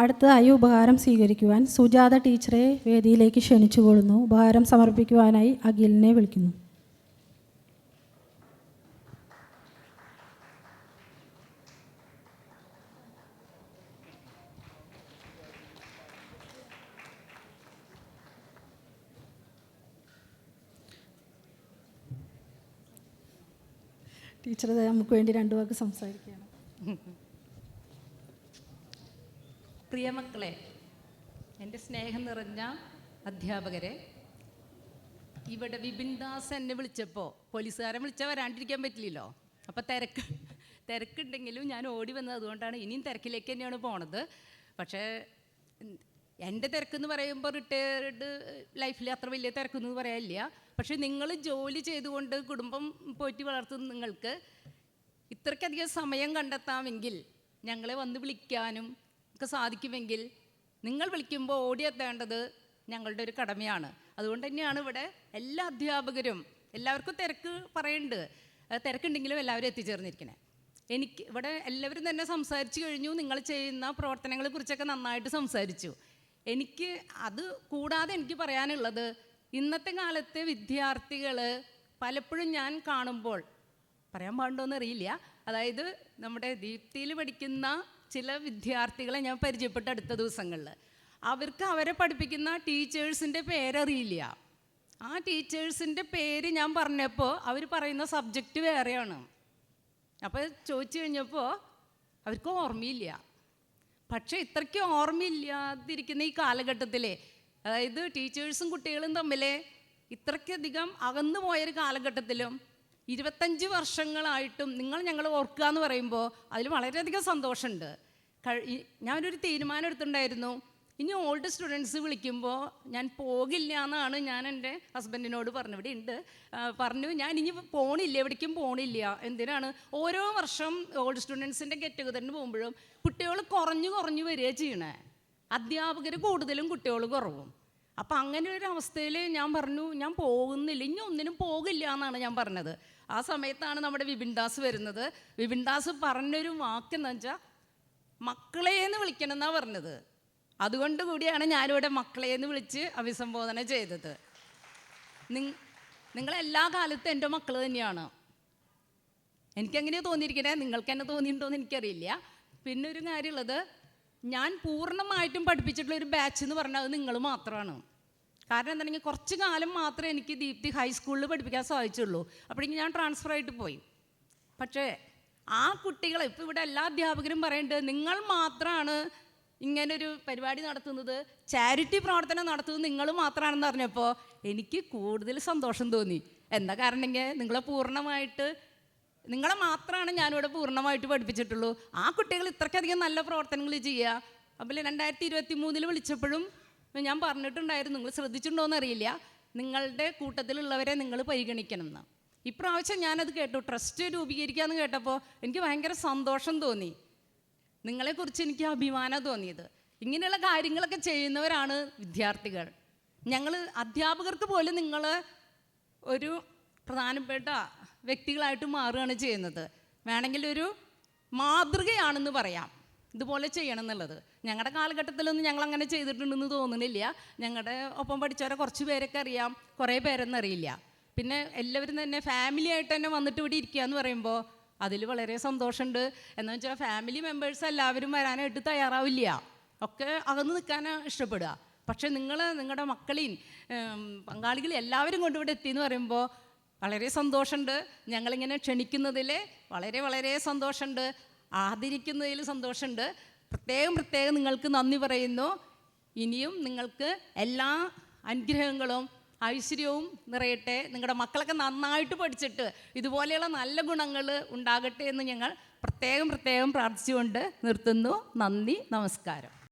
അടുത്തതായി ഉപഹാരം സ്വീകരിക്കുവാൻ സുജാത ടീച്ചറെ വേദിയിലേക്ക് ക്ഷണിച്ചുകൊള്ളുന്നു. ഉപഹാരം സമർപ്പിക്കുവാനായി അഖിലിനെ വിളിക്കുന്നു. ടീച്ചർ നമുക്ക് വേണ്ടി രണ്ടു വാക്ക് സംസാരിക്കുകയാണ് പ്രിയമക്കളെ എന്റെ സ്നേഹം നിറഞ്ഞ അധ്യാപകരെ ഇവിടെ വിപിൻ ദാസ് എന്നെ വിളിച്ചപ്പോൾ പോലീസുകാരെ വിളിച്ചാൽ വരാണ്ടിരിക്കാൻ പറ്റില്ലല്ലോ. അപ്പോൾ തിരക്ക് തിരക്കുണ്ടെങ്കിലും ഞാൻ ഓടി വന്നത് അതുകൊണ്ടാണ് ഇനിയും തിരക്കിലേക്ക് തന്നെയാണ് പോണത്. പക്ഷേ എന്റെ തിരക്കെന്ന് പറയുമ്പോൾ റിട്ടയർഡ് ലൈഫിൽ അത്ര വലിയ തിരക്കെന്ന് പറയാനില്ല. പക്ഷേ നിങ്ങൾ ജോലി ചെയ്തുകൊണ്ട് കുടുംബം പോറ്റി വളർത്തുന്ന നിങ്ങൾക്ക് ഇത്രയ്ക്കധികം സമയം കണ്ടെത്താമെങ്കിൽ ഞങ്ങളെ വന്ന് വിളിക്കാനും ഒക്കെ സാധിക്കുമെങ്കിൽ നിങ്ങൾ വിളിക്കുമ്പോൾ ഓടിയെത്തേണ്ടത് ഞങ്ങളുടെ ഒരു കടമയാണ്. അതുകൊണ്ട് തന്നെയാണ് ഇവിടെ എല്ലാ അധ്യാപകരും എല്ലാവർക്കും തിരക്ക് പറയുന്നുണ്ട് തിരക്കുണ്ടെങ്കിലും എല്ലാവരും എത്തിച്ചേർന്നിരിക്കണേ. എനിക്ക് ഇവിടെ എല്ലാവരും തന്നെ സംസാരിച്ചു കഴിഞ്ഞു. നിങ്ങൾ ചെയ്യുന്ന പ്രവർത്തനങ്ങളെ കുറിച്ചൊക്കെ നന്നായിട്ട് സംസാരിച്ചു. എനിക്ക് അത് കൂടാതെ എനിക്ക് പറയാനുള്ളത് ഇന്നത്തെ കാലത്തെ വിദ്യാർത്ഥികൾ പലപ്പോഴും ഞാൻ കാണുമ്പോൾ പറയാൻ പാടുണ്ടോ അറിയില്ല. അതായത് നമ്മുടെ ദീപ്തിയിൽ പഠിക്കുന്ന ചില വിദ്യാർത്ഥികളെ ഞാൻ പരിചയപ്പെട്ട അടുത്ത ദിവസങ്ങളിൽ അവർക്ക് അവരെ പഠിപ്പിക്കുന്ന ടീച്ചേഴ്സിന്റെ പേരറിയില്ല. ആ ടീച്ചേഴ്സിന്റെ പേര് ഞാൻ പറഞ്ഞപ്പോൾ അവർ പറയുന്ന സബ്ജക്റ്റ് വേറെയാണ്. അപ്പോൾ ചോദിച്ചു കഴിഞ്ഞപ്പോൾ അവർക്ക് ഓർമ്മയില്ല. പക്ഷേ ഇത്രയ്ക്ക് ഓർമ്മയില്ലാതിരിക്കുന്ന ഈ കാലഘട്ടത്തിലെ അതായത് ടീച്ചേഴ്സും കുട്ടികളും തമ്മിലെ ഇത്രയ്ക്കധികം അകന്നു പോയൊരു കാലഘട്ടത്തിലും ഇരുപത്തഞ്ച് വർഷങ്ങളായിട്ടും നിങ്ങൾ ഞങ്ങൾ ഓർക്കുക എന്ന് പറയുമ്പോൾ അതിൽ വളരെയധികം സന്തോഷമുണ്ട്. ഞാനൊരു തീരുമാനം എടുത്തിട്ടുണ്ടായിരുന്നു. ഇനി ഓൾഡ് സ്റ്റുഡൻസ് വിളിക്കുമ്പോൾ ഞാൻ പോകില്ല എന്നാണ് ഞാൻ എന്റെ ഹസ്ബൻഡിനോട് പറഞ്ഞു ഇവിടെ ഉണ്ട്. പറഞ്ഞു ഞാൻ ഇനി പോണില്ല എവിടേക്കും പോണില്ല. എന്തിനാണ്? ഓരോ വർഷം ഓൾഡ് സ്റ്റുഡൻസിന്റെ ഗെറ്റ് ടുഗദറിന് പോകുമ്പോഴും കുട്ടികൾ കുറഞ്ഞു കുറഞ്ഞു വരിക ചെയ്യണേ. അധ്യാപകർ കൂടുതലും കുട്ടികൾ കുറവും. അപ്പം അങ്ങനെ ഒരു അവസ്ഥയിൽ ഞാൻ പറഞ്ഞു ഞാൻ പോകുന്നില്ല. ഇനി ഒന്നിനും പോകില്ല എന്നാണ് ഞാൻ പറഞ്ഞത്. ആ സമയത്താണ് നമ്മുടെ വിപിൻ ദാസ് വരുന്നത്. വിപിൻ ദാസ് പറഞ്ഞൊരു വാക്കെന്ന് വെച്ചാൽ മക്കളെ എന്ന് വിളിക്കണം എന്നാണ് പറഞ്ഞത്. അതുകൊണ്ട് കൂടിയാണ് ഞാനിവിടെ മക്കളെ എന്ന് വിളിച്ച് അഭിസംബോധന ചെയ്തത്. നിങ്ങൾ എല്ലാ കാലത്തും എന്റെ മക്കൾ തന്നെയാണ്. എനിക്കെങ്ങനെയാണ് തോന്നിയിരിക്കണേ? നിങ്ങൾക്ക് എന്നെ തോന്നിയിട്ടുണ്ടോ എന്ന് എനിക്കറിയില്ല. പിന്നെ ഒരു കാര്യമുള്ളത് ഞാൻ പൂർണമായിട്ടും പഠിപ്പിച്ചിട്ടുള്ള ഒരു ബാച്ച് എന്ന് പറഞ്ഞാൽ അത് നിങ്ങൾ മാത്രമാണ്. കാരണം എന്താണെങ്കിൽ കുറച്ച് കാലം മാത്രമേ എനിക്ക് ദീപ്തി ഹൈസ്കൂളിൽ പഠിപ്പിക്കാൻ സാധിച്ചുള്ളൂ. അപ്പോഴേക്കും ഞാൻ ട്രാൻസ്ഫർ ആയിട്ട് പോയി. പക്ഷേ ആ കുട്ടികളെ ഇപ്പോൾ ഇവിടെ എല്ലാ അധ്യാപകരും പറയുന്നുണ്ട് നിങ്ങൾ മാത്രമാണ് ഇങ്ങനൊരു പരിപാടി നടത്തുന്നത്. ചാരിറ്റി പ്രവർത്തനം നടത്തുന്നത് നിങ്ങൾ മാത്രമാണെന്ന് പറഞ്ഞപ്പോൾ എനിക്ക് കൂടുതൽ സന്തോഷം തോന്നി. എന്താ കാരണമെങ്കിൽ നിങ്ങളെ പൂർണമായിട്ട് നിങ്ങളെ മാത്രമാണ് ഞാനിവിടെ പൂർണമായിട്ട് പഠിപ്പിച്ചിട്ടുള്ളൂ. ആ കുട്ടികൾ ഇത്രയ്ക്കധികം നല്ല പ്രവർത്തനങ്ങൾ ചെയ്യുക അപ്പോൾ രണ്ടായിരത്തി ഇരുപത്തി മൂന്നിൽ വിളിച്ചപ്പോഴും ഞാൻ പറഞ്ഞിട്ടുണ്ടായിരുന്നു. നിങ്ങൾ ശ്രദ്ധിച്ചിട്ടുണ്ടോയെന്ന് അറിയില്ല നിങ്ങളുടെ കൂട്ടത്തിലുള്ളവരെ നിങ്ങൾ പരിഗണിക്കണം എന്ന്. ഇപ്രാവശ്യം ഞാനത് കേട്ടു. ട്രസ്റ്റ് രൂപീകരിക്കാമെന്ന് കേട്ടപ്പോൾ എനിക്ക് ഭയങ്കര സന്തോഷം തോന്നി. നിങ്ങളെക്കുറിച്ച് എനിക്ക് അഭിമാനം തോന്നിയത്. ഇങ്ങനെയുള്ള കാര്യങ്ങളൊക്കെ ചെയ്യുന്നവരാണ് വിദ്യാർത്ഥികൾ. ഞങ്ങൾ അധ്യാപകർക്ക് പോലും നിങ്ങൾ ഒരു പ്രധാനപ്പെട്ട വ്യക്തികളായിട്ട് മാറുകയാണ് ചെയ്യുന്നത്. വേണമെങ്കിൽ ഒരു മാതൃകയാണെന്ന് പറയാം. ഇതുപോലെ ചെയ്യണം എന്നുള്ളത്. ഞങ്ങളുടെ കാലഘട്ടത്തിലൊന്നും ഞങ്ങൾ അങ്ങനെ ചെയ്തിട്ടുണ്ടെന്ന് തോന്നുന്നില്ല. ഞങ്ങളുടെ ഒപ്പം പഠിച്ചവരെ കുറച്ച് പേരൊക്കെ അറിയാം. കുറേ പേരൊന്നും അറിയില്ല. പിന്നെ എല്ലാവരും തന്നെ ഫാമിലി ആയിട്ട് തന്നെ വന്നിട്ട് ഇവിടെ ഇരിക്കുക എന്ന് പറയുമ്പോൾ അതിൽ വളരെ സന്തോഷമുണ്ട് എന്ന് വെച്ചാൽ ഫാമിലി മെമ്പേഴ്സ് എല്ലാവരും വരാനായിട്ട് തയ്യാറാവില്ല. ഒക്കെ അകന്ന് നിൽക്കാനാണ് ഇഷ്ടപ്പെടുക. പക്ഷേ നിങ്ങൾ നിങ്ങളുടെ മക്കളെയും ഉം, എല്ലാവരും കൊണ്ടിവിടെ എത്തി എന്ന് പറയുമ്പോൾ വളരെ സന്തോഷമുണ്ട് ഞങ്ങളിങ്ങനെ ക്ഷണിക്കുന്നതിൽ വളരെ വളരെ സന്തോഷമുണ്ട് ആദരിക്കുന്നതിൽ സന്തോഷമുണ്ട്. പ്രത്യേകം പ്രത്യേകം നിങ്ങൾക്ക് നന്ദി പറയുന്നു. ഇനിയും നിങ്ങൾക്ക് എല്ലാ അനുഗ്രഹങ്ങളും ഐശ്വര്യവും നിറയട്ടെ. നിങ്ങളുടെ മക്കളൊക്കെ നന്നായിട്ട് പഠിച്ചിട്ട് ഇതുപോലെയുള്ള നല്ല ഗുണങ്ങൾ ഉണ്ടാകട്ടെ എന്ന് ഞങ്ങൾ പ്രത്യേകം പ്രത്യേകം പ്രാർത്ഥിച്ചുകൊണ്ട് നിർത്തുന്നു. നന്ദി നമസ്കാരം.